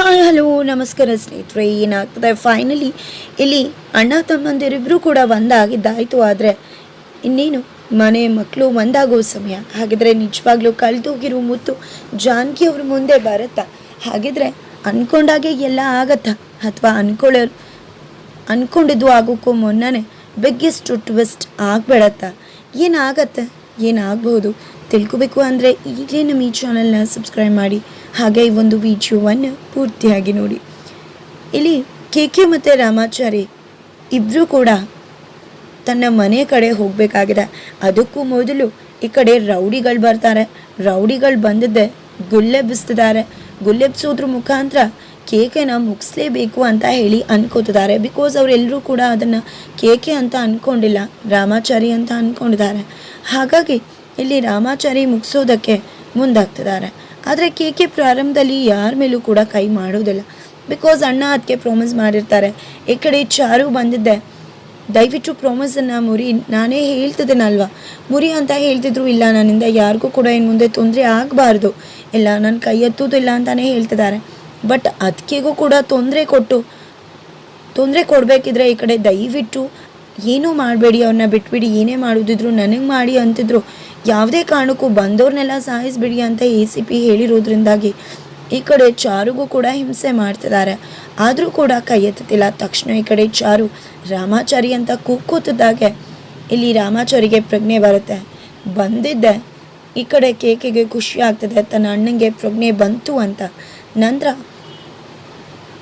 Hi hello, ನಮಸ್ಕಾರ ಸ್ನೇಹಿತರೆ, ಏನಾಗ್ತದೆ? ಫೈನಲಿ ಇಲ್ಲಿ ಅಣ್ಣ, ತಮ್ಮಂದಿರಿಬ್ರು ಕೂಡ ಒಂದಾಗಿದ್ದಾಯಿತು. ಆದರೆ ಇನ್ನೇನು, ಮನೆ ಮಕ್ಕಳು ಒಂದಾಗೋ ಸಮಯ. ಹಾಗಿದ್ರೆ ನಿಜವಾಗ್ಲೂ ಕಳೆದೋಗಿರೋ ಮುತ್ತು ಜಾನಕಿ ಅವ್ರ ಮುಂದೆ ಬರುತ್ತಾ? ಹಾಗಿದ್ರೆ ಅನ್ಕೊಂಡಾಗೆ ಎಲ್ಲ ಆಗತ್ತಾ? ಅಥವಾ ಅನ್ಕೊಳ್ಳ, ಅನ್ಕೊಂಡಿದ್ದು ಆಗೋಕ್ಕೂ ಮುನ್ನನೇ ಬಿಗ್ಗೆಸ್ಟ್ ಟ್ವಿಸ್ಟ್ ಆಗ್ಬೇಡತ್ತಾ? ಏನಾಗತ್ತೆ? ಏನಾಗ್ಬೋದು? ತಿಳ್ಕೊಬೇಕು ಅಂದರೆ ಈಗಲೇ ನಮ್ಮ ಈ ಚಾನಲ್ನ ಸಬ್ಸ್ಕ್ರೈಬ್ ಮಾಡಿ. ಹಾಗೆ ಈ ಒಂದು ವಿಡಿಯೋವನ್ನು ಪೂರ್ತಿಯಾಗಿ ನೋಡಿ. ಇಲ್ಲಿ ಕೆ ಕೆ ಮತ್ತು ರಾಮಾಚಾರಿ ಇಬ್ಬರೂ ಕೂಡ ತನ್ನ ಮನೆ ಕಡೆ ಹೋಗಬೇಕಾಗಿದೆ. ಅದಕ್ಕೂ ಮೊದಲು ಈ ಕಡೆ ರೌಡಿಗಳು ಬರ್ತಾರೆ. ರೌಡಿಗಳು ಬಂದಿದ್ದೆ ಗುಲ್ಲೆಬ್ಬಿಸ್ತಿದ್ದಾರೆ ಗುಲ್ಲೆಬ್ಸೋದ್ರ ಮುಖಾಂತರ ಕೇಕೆನ ಮುಗಿಸ್ಲೇಬೇಕು ಅಂತ ಹೇಳಿ ಅನ್ಕೋತಿದ್ದಾರೆ. ಬಿಕಾಸ್ ಅವರೆಲ್ಲರೂ ಕೂಡ ಅದನ್ನು ಕೇಕೆ ಅಂತ ಅಂದ್ಕೊಂಡಿಲ್ಲ ರಾಮಾಚಾರಿ ಅಂತ ಅಂದ್ಕೊಂಡಿದ್ದಾರೆ ಹಾಗಾಗಿ ಇಲ್ಲಿ ರಾಮಾಚಾರಿ ಮುಗಿಸೋದಕ್ಕೆ ಮುಂದಾಗ್ತಿದ್ದಾರೆ. ಆದರೆ ಕೆ ಕೆ ಪ್ರಾರಂಭದಲ್ಲಿ ಯಾರ ಮೇಲೂ ಕೂಡ ಕೈ ಮಾಡೋದಿಲ್ಲ. ಬಿಕಾಸ್ ಅಣ್ಣ ಅದಕ್ಕೆ ಪ್ರಾಮಿಸ್ ಮಾಡಿರ್ತಾರೆ. ಈ ಕಡೆ ಚಾರು ಬಂದಿದ್ದೆ. ದಯವಿಟ್ಟು ಪ್ರಾಮಿಸನ್ನು ಮುರಿ, ನಾನೇ ಹೇಳ್ತಿದ್ದೇನಲ್ವಾ? ಮುರಿ ಅಂತ ಹೇಳ್ತಿದ್ರು ಇಲ್ಲ ನನ್ನಿಂದ. ಯಾರಿಗೂ ಕೂಡ ಇನ್ನು ಮುಂದೆ ತೊಂದರೆ ಆಗಬಾರ್ದು. ಇಲ್ಲ ನನ್ನ ಕೈ ಎತ್ತೋದಿಲ್ಲ ಅಂತಲೇ ಹೇಳ್ತಿದ್ದಾರೆ. ಬಟ್ ಅದಕ್ಕೆಗೂ ಕೂಡ ತೊಂದರೆ ಕೊಟ್ಟು, ತೊಂದರೆ ಕೊಡಬೇಕಿದ್ರೆ ಈ ಕಡೆ ದಯವಿಟ್ಟು ಏನೂ ಮಾಡಬೇಡಿ, ಅವ್ರನ್ನ ಬಿಟ್ಬಿಡಿ, ಏನೇ ಮಾಡೋದಿದ್ರು, ನನಗೆ ಮಾಡಿ ಅಂತಿದ್ರು. ಯಾವುದೇ ಕಾರಣಕ್ಕೂ ಬಂದವ್ರನ್ನೆಲ್ಲ ಸಾಯಿಸ್ಬಿಡಿ ಅಂತ ಎ ಸಿ ಪಿ ಹೇಳಿರೋದ್ರಿಂದಾಗಿ ಈ ಕಡೆ ಚಾರುಗೂ ಕೂಡ ಹಿಂಸೆ ಮಾಡ್ತಿದ್ದಾರೆ. ಆದರೂ ಕೂಡ ಕೈ ಎತ್ತುತ್ತಿಲ್ಲ. ತಕ್ಷಣ ಈ ಕಡೆ ಚಾರು ರಾಮಾಚಾರಿ ಅಂತ ಕೂಗ್ಕೋತಿದ್ದಾಗೆ ಇಲ್ಲಿ ರಾಮಾಚಾರಿಗೆ ಪ್ರಜ್ಞೆ ಬರುತ್ತೆ. ಬಂದಿದ್ದೆ. ಈ ಕಡೆ ಕೇಕೆಗೆ ಖುಷಿ ಆಗ್ತದೆ. ತನ್ನ ಅಣ್ಣಂಗೆ ಪ್ರಜ್ಞೆ ಬಂತು ಅಂತ. ನಂತರ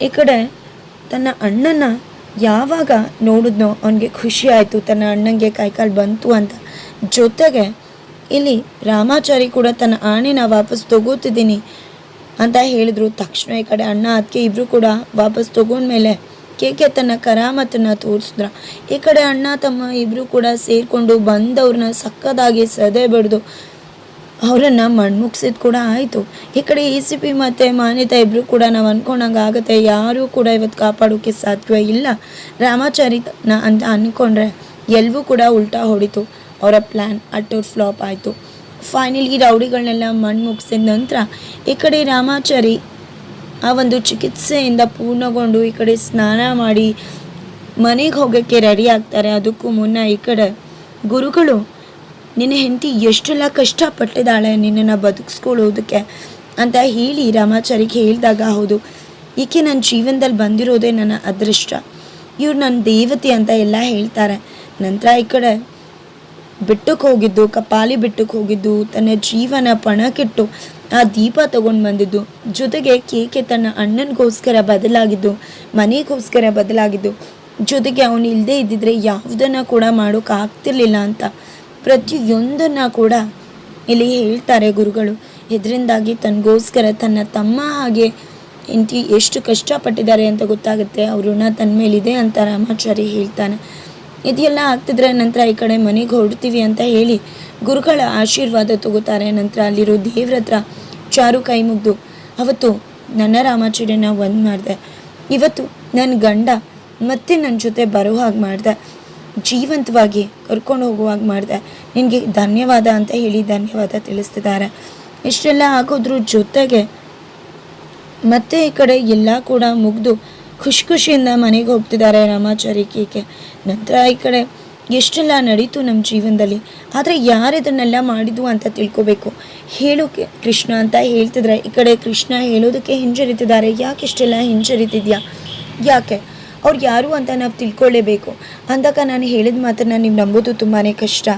ಈ ಕಡೆ ತನ್ನ ಅಣ್ಣನ ಯಾವಾಗ ನೋಡಿದ್ನೋ ಅವನಿಗೆ ಖುಷಿ ಆಯಿತು, ತನ್ನ ಅಣ್ಣಂಗೆ ಕೈಕಾಲು ಬಂತು ಅಂತ. ಜೊತೆಗೆ ಇಲ್ಲಿ ರಾಮಾಚಾರಿ ಕೂಡ ತನ್ನ ಆಣೆನ ವಾಪಸ್ ತಗೋತಿದ್ದೀನಿ ಅಂತ ಹೇಳಿದ್ರು. ತಕ್ಷಣ ಈ ಕಡೆ ಅಣ್ಣ ಅದಕ್ಕೆ ಇಬ್ಬರು ಕೂಡ ವಾಪಸ್ ತಗೊಂಡ್ಮೇಲೆ ಕೇಕೆ ತನ್ನ ಕರಾಮತನ್ನು ತೋರಿಸಿದ್ರ. ಈ ಕಡೆ ಅಣ್ಣ ತಮ್ಮ ಇಬ್ಬರು ಕೂಡ ಸೇರಿಕೊಂಡು ಬಂದವ್ರನ್ನ ಸಕ್ಕದಾಗಿ ಸದೆ ಬಡ್ದು ಅವರನ್ನು ಮಣ್ಮುಗ್ಸಿದ್ ಕೂಡ ಆಯಿತು. ಈ ಕಡೆ ಎ ಸಿ ಪಿ ಮತ್ತು ಮಾನ್ಯತಾ ಇಬ್ಬರು ಕೂಡ ನಾವು ಅಂದ್ಕೊಂಡಂಗೆ ಆಗುತ್ತೆ ಯಾರೂ ಕೂಡ ಇವತ್ತು ಕಾಪಾಡೋಕ್ಕೆ ಸಾಧ್ಯ ಇಲ್ಲ. ರಾಮಾಚಾರಿ ಅಂತ ಅಂದ್ಕೊಂಡ್ರೆ ಎಲ್ಲವೂ ಕೂಡ ಉಲ್ಟಾ ಹೊಡಿತು. ಅವರ ಪ್ಲ್ಯಾನ್ ಅಟೋರ್ ಫ್ಲಾಪ್ ಆಯಿತು. ಫೈನಲಿ ರೌಡಿಗಳನ್ನೆಲ್ಲ ಮಣ್ಣು ಮುಗಿಸಿದ ನಂತರ ಈ ಕಡೆ ರಾಮಾಚಾರಿ ಆ ಒಂದು ಚಿಕಿತ್ಸೆಯಿಂದ ಪೂರ್ಣಗೊಂಡು ಈ ಕಡೆ ಸ್ನಾನ ಮಾಡಿ ಮನೆಗೆ ಹೋಗೋಕ್ಕೆ ರೆಡಿ ಆಗ್ತಾರೆ. ಅದಕ್ಕೂ ಮುನ್ನ ಈ ಕಡೆ ಗುರುಗಳು ನಿನ್ನ ಹೆಂಡತಿ ಎಷ್ಟೆಲ್ಲ ಕಷ್ಟಪಟ್ಟಿದ್ದಾಳೆ ನಿನ್ನನ್ನು ಬದುಕಿಸ್ಕೊಳ್ಳೋದಕ್ಕೆ ಅಂತ ಹೇಳಿ ರಾಮಾಚಾರಿಗೆ ಹೇಳಿದಾಗ, ಹೌದು, ಈಕೆ ನನ್ನ ಜೀವನದಲ್ಲಿ ಬಂದಿರೋದೇ ನನ್ನ ಅದೃಷ್ಟ. ಇವ್ರು ನನ್ನ ದೇವತೆ ಅಂತ ಎಲ್ಲ ಹೇಳ್ತಾರೆ. ನಂತರ ಈ ಕಡೆ ಬಿಟ್ಟಕ್ಕೆ ಹೋಗಿದ್ದು, ಕಪಾಲಿ ಬಿಟ್ಟಕ್ಕೆ ಹೋಗಿದ್ದು, ತನ್ನ ಜೀವನ ಪಣಕ್ಕಿಟ್ಟು ಆ ದೀಪ ತಗೊಂಡು ಬಂದಿದ್ದು, ಜೊತೆಗೆ ಕೇಕೆ ತನ್ನ ಅಣ್ಣನಿಗೋಸ್ಕರ ಬದಲಾಗಿದ್ದು, ಮನೆಗೋಸ್ಕರ ಬದಲಾಗಿದ್ದು, ಜೊತೆಗೆ ಅವನು ಇಲ್ಲದೆ ಇದ್ದಿದ್ರೆ ಯಾವುದನ್ನು ಕೂಡ ಮಾಡೋಕ್ಕಾಗ್ತಿರ್ಲಿಲ್ಲ ಅಂತ. ಪ್ರತಿಯೊಂದನ್ನು ಕೂಡ ಇಲ್ಲಿ ಹೇಳ್ತಾರೆ ಗುರುಗಳು. ಇದರಿಂದಾಗಿ ತನಗೋಸ್ಕರ ತನ್ನ ತಮ್ಮ ಹಾಗೆ ಹೆಂಡತಿ ಎಷ್ಟು ಕಷ್ಟಪಟ್ಟಿದ್ದಾರೆ ಅಂತ ಗೊತ್ತಾಗುತ್ತೆ. ಅವ್ರ ಋಣ ತನ್ನ ಮೇಲಿದೆ ಅಂತ ರಾಮಾಚಾರಿ ಹೇಳ್ತಾನೆ. ಇದೆಲ್ಲ ಆಗ್ತಿದ್ರೆ ನಂತರ ಈ ಕಡೆ ಮನೆಗೆ ಹೊರಡ್ತೀವಿ ಅಂತ ಹೇಳಿ ಗುರುಗಳ ಆಶೀರ್ವಾದ ತಗೋತಾರೆ. ನಂತರ ಅಲ್ಲಿರೋ ದೇವ್ರ ಹತ್ರ ಚಾರು ಕೈ ಮುಗ್ದು, ಅವತ್ತು ನನ್ನ ರಾಮಾಚಾರ್ಯನ ಒಂದು ಮಾಡಿದೆ. ಇವತ್ತು ನನ್ನ ಗಂಡ ಮತ್ತೆ ನನ್ನ ಜೊತೆ ಬರೋ ಹಾಗೆ ಮಾಡಿದೆ. ಜೀವಂತವಾಗಿ ಕರ್ಕೊಂಡು ಹೋಗುವಾಗ ಮಾಡಿದೆ. ನಿನಗೆ ಧನ್ಯವಾದ ಅಂತ ಹೇಳಿ ಧನ್ಯವಾದ ತಿಳಿಸ್ತಿದ್ದಾರೆ. ಇಷ್ಟೆಲ್ಲ ಆಗೋದ್ರ ಜೊತೆಗೆ ಮತ್ತೆ ಈ ಕಡೆ ಎಲ್ಲ ಕೂಡ ಮುಗಿದು ಖುಷಿ ಖುಷಿಯಿಂದ ಮನೆಗೆ ಹೋಗ್ತಿದ್ದಾರೆ ರಾಮಾಚಾರಿ ನಂತರ ಈ ಕಡೆ ಎಷ್ಟೆಲ್ಲ ನಡೀತು ನಮ್ಮ ಜೀವನದಲ್ಲಿ. ಆದರೆ ಯಾರು ಇದನ್ನೆಲ್ಲ ಮಾಡಿದ್ದು ಅಂತ ತಿಳ್ಕೋಬೇಕು. ಹೇಳೋಕೆ ಕೃಷ್ಣ ಅಂತ ಹೇಳ್ತಿದ್ರೆ ಈ ಕಡೆ ಕೃಷ್ಣ ಹೇಳೋದಕ್ಕೆ ಹಿಂಜರಿತಿದ್ದಾರೆ. ಯಾಕೆ ಇಷ್ಟೆಲ್ಲ ಹಿಂಜರಿತಿದ್ಯಾ? ಯಾಕೆ? ಅವ್ರು ಯಾರು ಅಂತ ನಾವು ತಿಳ್ಕೊಳ್ಳೇಬೇಕು ಅಂದಾಗ ನಾನು ಹೇಳಿದ ಮಾತನ್ನು ನೀವು ನಂಬೋದು ತುಂಬಾ ಕಷ್ಟ.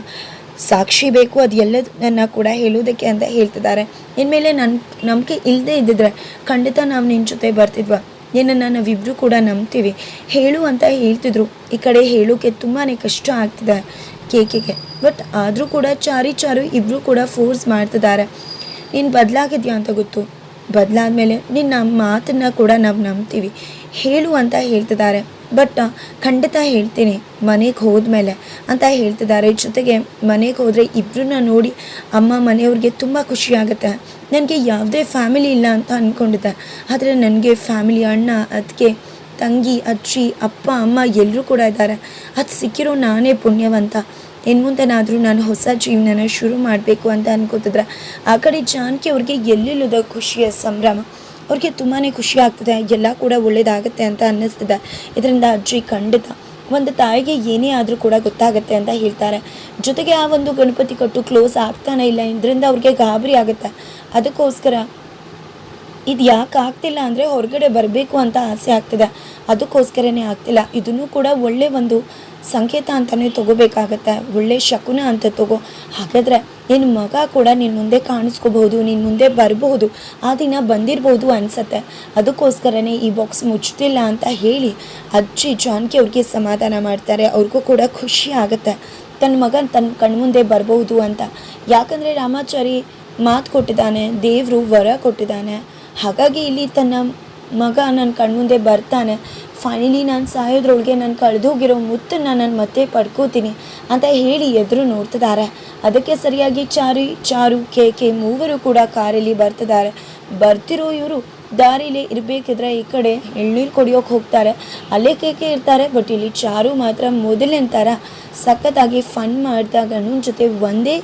ಸಾಕ್ಷಿ ಬೇಕು, ಅದು ಎಲ್ಲದನ್ನು ಕೂಡ ಹೇಳೋದಕ್ಕೆ ಅಂತ ಹೇಳ್ತಿದ್ದಾರೆ. ಇನ್ಮೇಲೆ ನನ್ನ ನಂಬಿಕೆ ಇಲ್ಲದೆ ಇದ್ದಿದ್ರೆ ಖಂಡಿತ ನಾವು ನಿನ್ನ ಜೊತೆ ಬರ್ತಿದ್ವ? ನಿನ್ನನ್ನು ನಾವಿಬ್ಬರು ಕೂಡ ನಂಬ್ತೀವಿ. ಹೇಳು ಅಂತ ಹೇಳ್ತಿದ್ರು. ಈ ಕಡೆ ಹೇಳೋಕೆ ತುಂಬಾ ಕಷ್ಟ ಆಗ್ತಿದೆ ಕೇಕೆಗೆ. ಬಟ್ ಆದರೂ ಕೂಡ ಚಾರಿ ಚಾರು ಇಬ್ಬರು ಕೂಡ ಫೋರ್ಸ್ ಮಾಡ್ತಿದ್ದಾರೆ. ನೀನು ಬದಲಾಗಿದ್ಯಾ ಅಂತ ಗೊತ್ತು. ಬದಲಾದ್ಮೇಲೆ ನಿನ್ನ ಮಾತನ್ನು ಕೂಡ ನಾವು ನಂಬ್ತೀವಿ. ಹೇಳು ಅಂತ ಹೇಳ್ತಿದ್ದಾರೆ. ಬಟ್ ಖಂಡಿತ ಹೇಳ್ತೀನಿ, ಮನೆಗೆ ಹೋದ್ಮೇಲೆ ಅಂತ ಹೇಳ್ತಿದ್ದಾರೆ. ಜೊತೆಗೆ ಮನೆಗೆ ಹೋದರೆ ಇಬ್ಬರನ್ನ ನೋಡಿ ಅಮ್ಮ ಮನೆಯವ್ರಿಗೆ ತುಂಬ ಖುಷಿಯಾಗುತ್ತೆ ನನಗೆ ಯಾವುದೇ ಫ್ಯಾಮಿಲಿ ಇಲ್ಲ ಅಂತ ಅಂದ್ಕೊಂಡಿದ್ದೆ ಆದರೆ ನನಗೆ ಫ್ಯಾಮಿಲಿ, ಅಣ್ಣ ಅದಕ್ಕೆ ತಂಗಿ, ಅಜ್ಜಿ, ಅಪ್ಪ, ಅಮ್ಮ ಎಲ್ಲರೂ ಕೂಡ ಇದ್ದಾರೆ. ಅದು ಸಿಕ್ಕಿರೋ ನಾನೇ ಪುಣ್ಯವಂತ. ಇನ್ನು ಮುಂದೆನಾದರೂ ನಾನು ಹೊಸ ಜೀವನನ ಶುರು ಮಾಡಬೇಕು ಅಂತ ಅನ್ಕೋತಿದ್ರೆ? ಆ ಕಡೆ ಜಾನಕಿ ಅವ್ರಿಗೆ ಎಲ್ಲಿಲ್ಲದ ಖುಷಿಯ ಸಂಭ್ರಮ? ಅವ್ರಿಗೆ ತುಂಬಾ ಖುಷಿ ಆಗ್ತದೆ, ಎಲ್ಲ ಕೂಡ ಒಳ್ಳೇದಾಗುತ್ತೆ ಅಂತ ಅನ್ನಿಸ್ತಿದೆ. ಇದರಿಂದ ಅಜ್ಜಿ ಖಂಡಿತ ಒಂದು ತಾಯಿಗೆ ಏನೇ ಆದರೂ ಕೂಡ ಗೊತ್ತಾಗುತ್ತೆ ಅಂತ ಹೇಳ್ತಾರೆ. ಜೊತೆಗೆ ಆ ಒಂದು ಗಣಪತಿ ಕಟ್ಟು ಕ್ಲೋಸ್ ಆಗ್ತಾನೆ ಇಲ್ಲ, ಇದರಿಂದ ಅವ್ರಿಗೆ ಗಾಬರಿ ಆಗುತ್ತೆ. ಅದಕ್ಕೋಸ್ಕರ ಇದು ಯಾಕೆ ಆಗ್ತಿಲ್ಲ ಅಂದರೆ ಹೊರಗಡೆ ಬರಬೇಕು ಅಂತ ಆಸೆ ಆಗ್ತಿದೆ. ಅದಕ್ಕೋಸ್ಕರನೇ ಆಗ್ತಿಲ್ಲ. ಇದನ್ನು ಕೂಡ ಒಳ್ಳೆ ಒಂದು ಸಂಕೇತ ಅಂತಲೇ ತಗೋಬೇಕಾಗತ್ತೆ. ಒಳ್ಳೆ ಶಕುನ ಅಂತ ತಗೋ. ಹಾಗಾದರೆ ನಿನ್ನ ಮಗ ಕೂಡ ನಿನ್ನ ಮುಂದೆ ಕಾಣಿಸ್ಕೋಬಹುದು ನಿನ್ನ ಮುಂದೆ ಬರಬಹುದು, ಆ ದಿನ ಬಂದಿರ್ಬೋದು ಅನಿಸತ್ತೆ. ಅದಕ್ಕೋಸ್ಕರನೇ ಈ ಬಾಕ್ಸ್ ಮುಚ್ಚುತ್ತಿಲ್ಲ ಅಂತ ಹೇಳಿ ಅಜ್ಜಿ ಜಾನ್ಕಿ ಅವ್ರಿಗೆ ಸಮಾಧಾನ ಮಾಡ್ತಾರೆ. ಅವ್ರಿಗೂ ಕೂಡ ಖುಷಿ ಆಗುತ್ತೆ. ತನ್ನ ಮಗ ತನ್ನ ಕಣ್ಮುಂದೆ ಬರಬಹುದು ಅಂತ. ಯಾಕಂದರೆ ರಾಮಾಚಾರಿ ಮಾತು ಕೊಟ್ಟಿದ್ದಾನೆ, ದೇವರು ವರ ಕೊಟ್ಟಿದ್ದಾನೆ. ಹಾಗಾಗಿ ಇಲ್ಲಿ ತನ್ನ ಮಗ ನನ್ನ ಕಣ್ಮುಂದೆ ಬರ್ತಾನೆ. ಫೈನಲಿ ನಾನು ಸಾಯೋದ್ರೊಳಗೆ ನಾನು ಕಳೆದೋಗಿರೋ ಮುತ್ತನ್ನ ನಾನು ಮತ್ತೆ ಪಡ್ಕೋತೀನಿ ಅಂತ ಹೇಳಿ ಎದುರು ನೋಡ್ತಿದ್ದಾರೆ ಅದಕ್ಕೆ ಸರಿಯಾಗಿ ಚಾರಿ, ಚಾರು, ಕೆ ಕೆ ಮೂವರು ಕೂಡ ಕಾರಲ್ಲಿ ಬರ್ತಿದ್ದಾರೆ ಬರ್ತಿರೋ ಇವರು ದಾರಿಲಿ ಇರಬೇಕಿದ್ರೆ ಈ ಕಡೆ ಎಳ್ನೀರು ಕುಡಿಯೋಕೆ ಹೋಗ್ತಾರೆ. ಅಲ್ಲೇ ಕೇಕೆ ಇರ್ತಾರೆ ಬಟ್ ಇಲ್ಲಿ ಚಾರು ಮಾತ್ರ ಮೊದಲಿನ ಥರ ಸಖತ್ತಾಗಿ ಫನ್ ಮಾಡಿದಾಗ ನನ್ನ ಜೊತೆ ಒಂದೇ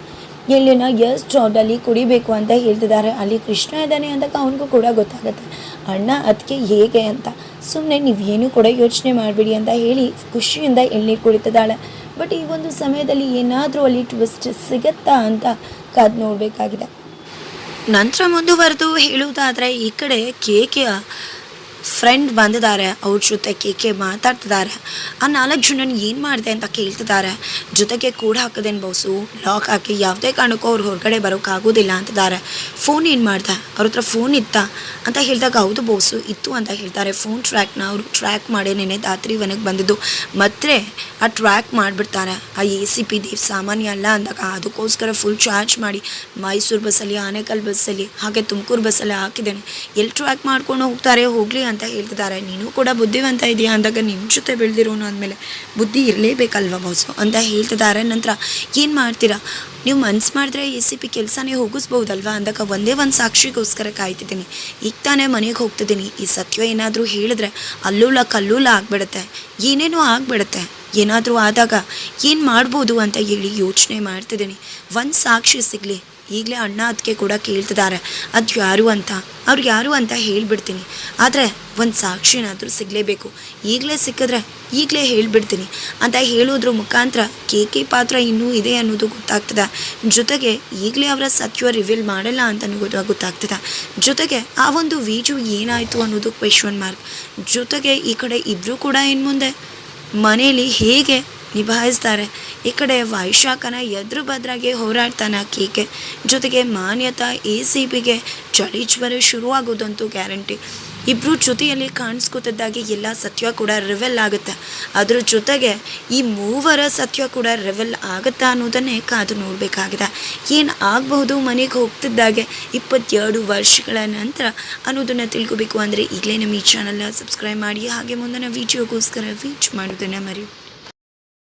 ಎಳ್ಳಿನ ಎಷ್ಟು ಜಾಡಲ್ಲಿ ಕುಡಿಬೇಕು ಅಂತ ಹೇಳ್ತಿದ್ದಾರೆ. ಅಲ್ಲಿ ಕೃಷ್ಣ ಇದ್ದಾನೆ ಅಂತ ಅವನಿಗೂ ಕೂಡ ಗೊತ್ತಾಗುತ್ತೆ. ಅಣ್ಣ ಅದಕ್ಕೆ ಹೇಗೆ ಅಂತ. ಸುಮ್ಮನೆ ನೀವೇನು ಕೂಡ ಯೋಚನೆ ಮಾಡಬೇಡಿ ಅಂತ ಹೇಳಿ ಖುಷಿಯಿಂದ ಎಳ್ನೀರು ಕುಡಿತಿದ್ದಾಳೆ. ಬಟ್ ಈ ಒಂದು ಸಮಯದಲ್ಲಿ ಏನಾದರೂ ಅಲ್ಲಿ ಟ್ವಿಸ್ಟ್ ಸಿಗತ್ತಾ ಅಂತ ಕಾದು ನೋಡಬೇಕಾಗಿದೆ. ನಂತರ ಮುಂದುವರೆದು ಹೇಳುವುದಾದರೆ ಈ ಕಡೆ ಕೇಕೆಯ ಫ್ರೆಂಡ್ ಬಂದಿದ್ದಾರೆ, ಅವ್ರ ಜೊತೆ ಕೇಕೆ ಮಾತಾಡ್ತಿದ್ದಾರೆ. ಆ ನಾಲ್ಕು ಜನನ ಏನು ಮಾಡಿದೆ ಅಂತ ಕೇಳ್ತಿದ್ದಾರೆ. ಜೊತೆಗೆ ಕೂಡ ಹಾಕದೇನು ಬೌಸು? ಲಾಕ್ ಹಾಕಿ ಯಾವುದೇ ಕಾರಣಕ್ಕೂ ಅವ್ರು ಹೊರಗಡೆ ಬರೋಕ್ಕಾಗೋದಿಲ್ಲ ಅಂತಿದ್ದಾರೆ. ಫೋನ್ ಏನು ಮಾಡ್ದೆ? ಅವ್ರ ಹತ್ರ ಫೋನ್ ಇತ್ತಾ? ಅಂತ ಹೇಳಿದಾಗ, ಹೌದು ಬೋಸು, ಇತ್ತು ಅಂತ ಹೇಳ್ತಾರೆ. ಫೋನ್ ಟ್ರ್ಯಾಕ್ನ ಅವರು ಟ್ರ್ಯಾಕ್ ಮಾಡಿ ನೆನೆ ರಾತ್ರಿ ಒನಗೆ ಬಂದಿದ್ದು. ಮತ್ತೆ ಆ ಟ್ರ್ಯಾಕ್ ಮಾಡಿಬಿಡ್ತಾರೆ. ಆ ಎ ಸಿ ಪಿ ದೇವ್ ಸಾಮಾನ್ಯ ಅಲ್ಲ ಅಂದಾಗ, ಅದಕ್ಕೋಸ್ಕರ ಫುಲ್ ಚಾರ್ಜ್ ಮಾಡಿ. ಮೈಸೂರು ಬಸ್ಸಲ್ಲಿ, ಆನೇಕಲ್ ಬಸ್ಸಲ್ಲಿ, ಹಾಗೆ ತುಮಕೂರು ಬಸ್ಸಲ್ಲಿ ಹಾಕಿದ್ದೇನೆ. ಎಲ್ಲಿ ಟ್ರ್ಯಾಕ್ ಮಾಡ್ಕೊಂಡು ಹೋಗ್ತಾರೆ? ಹೋಗಲಿ ಅಂತ. ಹೇಳ್ತಿದ್ದಾರೆ. ನೀನು ಕೂಡ ಬುದ್ಧಿವಂತ ಇದೆಯಾ? ಅಂದಾಗ ನಿಮ್ಮ ಜೊತೆ ಬೆಳೆದಿರೋನು ಅಂದಮೇಲೆ ಬುದ್ಧಿ ಇರಲೇಬೇಕಲ್ವ ಬಾಸು ಅಂತ ಹೇಳ್ತಿದ್ದಾರೆ. ನಂತರ ಏನು ಮಾಡ್ತೀರಾ? ನೀವು ಮನ್ಸು ಮಾಡಿದ್ರೆ ಎ ಸಿ ಪಿ ಕೆಲಸನೇ ಹೋಗಿಸ್ಬೋದಲ್ವಾ? ಅಂದಾಗ ಒಂದೇ ಒಂದು ಸಾಕ್ಷಿಗೋಸ್ಕರ ಕಾಯ್ತಿದ್ದೀನಿ. ಈಗ ತಾನೇ ಮನೆಗೆ ಹೋಗ್ತಿದ್ದೀನಿ. ಈ ಸತ್ಯ ಏನಾದರೂ ಹೇಳಿದ್ರೆ ಅಲ್ಲೂಲ ಕಲ್ಲೂಲ ಆಗ್ಬಿಡುತ್ತೆ. ಏನೇನೋ ಆಗ್ಬಿಡುತ್ತೆ. ಏನಾದರೂ ಆದಾಗ ಏನು ಮಾಡ್ಬೋದು ಅಂತ ಹೇಳಿ ಯೋಚನೆ ಮಾಡ್ತಿದ್ದೀನಿ. ಒಂದು ಸಾಕ್ಷಿ ಸಿಗಲಿ. ಈಗಲೇ ಅಣ್ಣ ಅದಕ್ಕೆ ಕೂಡ ಕೇಳ್ತಿದ್ದಾರೆ. ಅದು ಯಾರು ಅಂತ? ಅವ್ರಿಗೆ ಯಾರು ಅಂತ ಹೇಳಿಬಿಡ್ತೀನಿ. ಆದರೆ ಒಂದು ಸಾಕ್ಷಿನಾದರೂ ಸಿಗಲೇಬೇಕು. ಈಗಲೇ ಸಿಕ್ಕಿದ್ರೆ ಈಗಲೇ ಹೇಳಿಬಿಡ್ತೀನಿ. ಅಂತ ಹೇಳೋದ್ರ ಮುಖಾಂತರ ಕೆ ಕೆ ಪಾತ್ರ ಇನ್ನೂ ಇದೆ ಅನ್ನೋದು ಗೊತ್ತಾಗ್ತದೆ. ಜೊತೆಗೆ ಈಗಲೇ ಅವರ ಸತ್ಯ ರಿವೀಲ್ ಮಾಡಲ್ಲ ಅಂತಲೂ ಗೊತ್ತ ಗೊತ್ತಾಗ್ತದೆ. ಜೊತೆಗೆ ಆ ಒಂದು ವೀಜು ಏನಾಯಿತು ಅನ್ನೋದು ಕ್ವೆಶನ್ ಮಾರ್ಕ್ ಜೊತೆಗೆ ಈ ಕಡೆ ಇಬ್ಬರು ಕೂಡ ಇನ್ನು ಮುಂದೆ. ಮನೆಯಲ್ಲಿ ಹೇಗೆ ನಿಭಾಯಿಸ್ತಾರೆ. ಈ ಕಡೆ ವೈಶಾಖನ ಎದುರು ಬದ್ರಾಗಿ ಹೋರಾಡ್ತಾನೆ ಕೀಕೆ ಜೊತೆಗೆ ಮಾನ್ಯತಾ ಎ ಸಿ ಬಿಗೆ ಚಳಿ ಜ್ವರ ಶುರುವಾಗೋದಂತೂ ಗ್ಯಾರಂಟಿ. ಇಬ್ಬರು ಜೊತೆಯಲ್ಲಿ ಕಾಣಿಸ್ಕೊತಿದ್ದಾಗೆ ಎಲ್ಲ ಸತ್ಯ ಕೂಡ ರಿವೆಲ್ ಆಗುತ್ತೆ. ಅದ್ರ ಜೊತೆಗೆ ಈ ಮೂವರ ಸತ್ಯ ಕೂಡ ರಿವೆಲ್ ಆಗುತ್ತಾ ಅನ್ನೋದನ್ನೇ ಕಾದು ನೋಡಬೇಕಾಗಿದೆ. ಏನು ಆಗಬಹುದು ಮನೆಗೆ ಹೋಗ್ತಿದ್ದಾಗೆ ಇಪ್ಪತ್ತೆರಡು ವರ್ಷಗಳ ನಂತರ ಅನ್ನೋದನ್ನು ತಿಳ್ಕೊಬೇಕು. ಅಂದರೆ ಈಗಲೇ ನಮ್ಮ ಈ ಚಾನಲ್ನ ಸಬ್ಸ್ಕ್ರೈಬ್ ಮಾಡಿ. ಹಾಗೆ ಮುಂದಿನ ವೀಡಿಯೋಗೋಸ್ಕರ ವೀಚ್ ಮಾಡೋದನ್ನು ಮರಿ.